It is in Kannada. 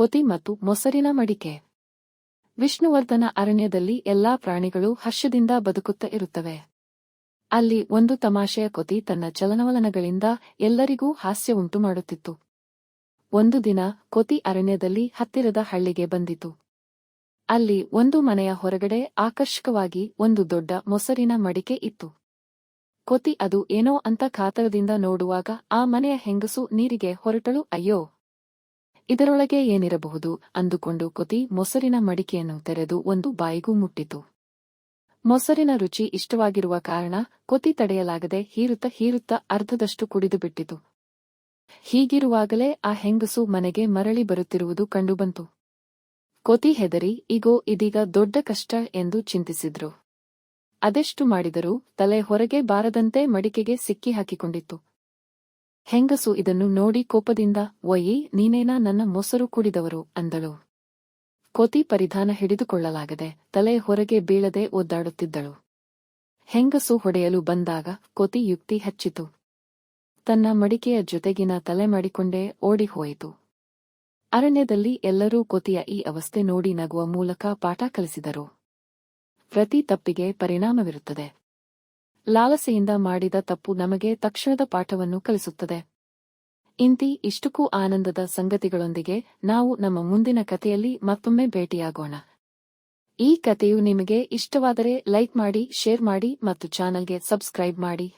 ಕೊತಿ ಮತ್ತು ಮೊಸರಿನ ಮಡಿಕೆ. ವಿಷ್ಣುವರ್ಧನ ಅರಣ್ಯದಲ್ಲಿ ಎಲ್ಲಾ ಪ್ರಾಣಿಗಳು ಹರ್ಷದಿಂದ ಬದುಕುತ್ತಾ ಇರುತ್ತವೆ. ಅಲ್ಲಿ ಒಂದು ತಮಾಷೆಯ ಕೊತಿ ತನ್ನ ಚಲನವಲನಗಳಿಂದ ಎಲ್ಲರಿಗೂ ಹಾಸ್ಯ ಉಂಟು ಮಾಡುತ್ತಿತ್ತು. ಒಂದು ದಿನ ಕೊತಿ ಅರಣ್ಯದಲ್ಲಿ ಹತ್ತಿರದ ಹಳ್ಳಿಗೆ ಬಂದಿತು. ಅಲ್ಲಿ ಒಂದು ಮನೆಯ ಹೊರಗಡೆ ಆಕರ್ಷಕವಾಗಿ ಒಂದು ದೊಡ್ಡ ಮೊಸರಿನ ಮಡಿಕೆ ಇತ್ತು. ಕೊತಿ ಅದು ಏನೋ ಅಂತ ಕಾತರದಿಂದ ನೋಡುವಾಗ ಆ ಮನೆಯ ಹೆಂಗಸು ನೀರಿಗೆ ಹೊರಟಳು, ಅಯ್ಯೋ! ಇದರೊಳಗೆ ಏನಿರಬಹುದು ಅಂದುಕೊಂಡು ಕೊತಿ ಮೊಸರಿನ ಮಡಿಕೆಯನ್ನು ತೆರೆದು ಒಂದು ಬಾಯಿಗೂ ಮುಟ್ಟಿತು. ಮೊಸರಿನ ರುಚಿ ಇಷ್ಟವಾಗಿರುವ ಕಾರಣ ಕೊತಿ ತಡೆಯಲಾಗದೆ ಹೀರುತ್ತ ಹೀರುತ್ತ ಅರ್ಧದಷ್ಟು ಕುಡಿದು ಬಿಟ್ಟಿತು. ಹೀಗಿರುವಾಗಲೇ ಆ ಹೆಂಗಸು ಮನೆಗೆ ಮರಳಿ ಬರುತ್ತಿರುವುದು ಕಂಡುಬಂತು. ಕೊತಿ ಹೆದರಿ, ಇಗೋ, ಇದೀಗ ದೊಡ್ಡ ಕಷ್ಟ ಎಂದು ಚಿಂತಿಸಿದ್ರು. ಅದೆಷ್ಟು ಮಾಡಿದರೂ ತಲೆ ಹೊರಗೆ ಬಾರದಂತೆ ಮಡಿಕೆಗೆ ಸಿಕ್ಕಿ ಹಾಕಿಕೊಂಡಿತ್ತು ಹೆಂಗಸು ಇದನ್ನು ನೋಡಿ ಕೋಪದಿಂದ, ಒಯ್ಯಿ, ನೀನೇನಾ ನನ್ನ ಮೊಸರು ಕುಡಿದವರು? ಅಂದಳು. ಕೋತಿ ಪರಿಧಾನ ಹಿಡಿದುಕೊಳ್ಳಲಾಗದೆ ತಲೆ ಹೊರಗೆ ಬೀಳದೆ ಒದ್ದಾಡುತ್ತಿದ್ದಳು. ಹೆಂಗಸು ಹೊಡೆಯಲು ಬಂದಾಗ ಕೋತಿ ಯುಕ್ತಿ ಹಚ್ಚಿತು. ತನ್ನ ಮಡಿಕೆಯ ಜೊತೆಗಿನ ತಲೆ ಮಾಡಿಕೊಂಡೇ ಓಡಿಹೋಯಿತು. ಅರಣ್ಯದಲ್ಲಿ ಎಲ್ಲರೂ ಕೋತಿಯ ಈ ಅವಸ್ಥೆ ನೋಡಿ ನಗುವ ಮೂಲಕ ಪಾಠ ಕಲಿಸಿದರು. ಪ್ರತಿ ತಪ್ಪಿಗೆ ಪರಿಣಾಮವಿರುತ್ತದೆ. ಲಾಲಸೆಯಿಂದ ಮಾಡಿದ ತಪ್ಪು ನಮಗೆ ತಕ್ಷಣದ ಪಾಠವನ್ನು ಕಲಿಸುತ್ತದೆ. ಇಂತಿ ಇಷ್ಟಕ್ಕೂ ಆನಂದದ ಸಂಗತಿಗಳೊಂದಿಗೆ ನಾವು ನಮ್ಮ ಮುಂದಿನ ಕಥೆಯಲ್ಲಿ ಮತ್ತೊಮ್ಮೆ ಭೇಟಿಯಾಗೋಣ. ಈ ಕಥೆಯು ನಿಮಗೆ ಇಷ್ಟವಾದರೆ ಲೈಕ್ ಮಾಡಿ, ಶೇರ್ ಮಾಡಿ ಮತ್ತು ಚಾನಲ್ಗೆ ಸಬ್ಸ್ಕ್ರೈಬ್ ಮಾಡಿ.